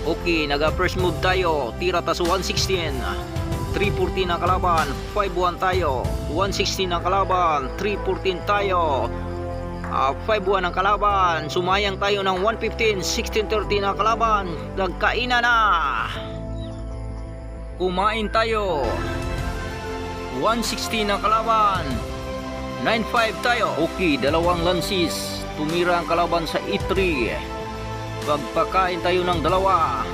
Okay, naga first move tayo. Tira taso 116. 314 na kalaban. 5-1 tayo. 116 na kalaban. 314 tayo. Ah, 5-1 ang kalaban. Sumayang tayo ng 115. 1630 na kalaban. Nagkainan na. Kumain tayo. 160 na kalaban. 9-5 tayo. Okay, dalawang lansis. Tumira ang kalaban sa E3. Pagpakain tayo ng dalawa.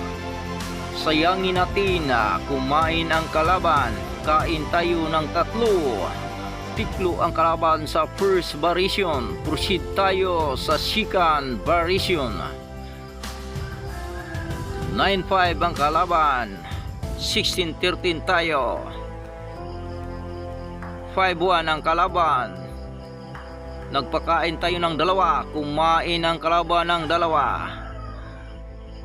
Sayangin natin na kumain ang kalaban. Kain tayo ng tatlo. Tiklo ang kalaban sa first variation. Proceed tayo sa second variation. 9-5 ang kalaban. 16-13 tayo. 5-1 ang kalaban. Nagpakain tayo ng dalawa. Kumain ang kalaban ng dalawa.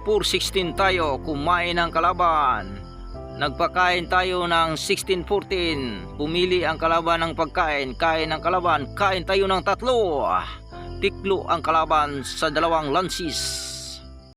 4-16 tayo. Kumain ang kalaban. Nagpakain tayo ng 16-14. Pumili ang kalaban ng pagkain. Kain ang kalaban. Kain tayo ng tatlo. Tiklo ang kalaban sa dalawang lansis.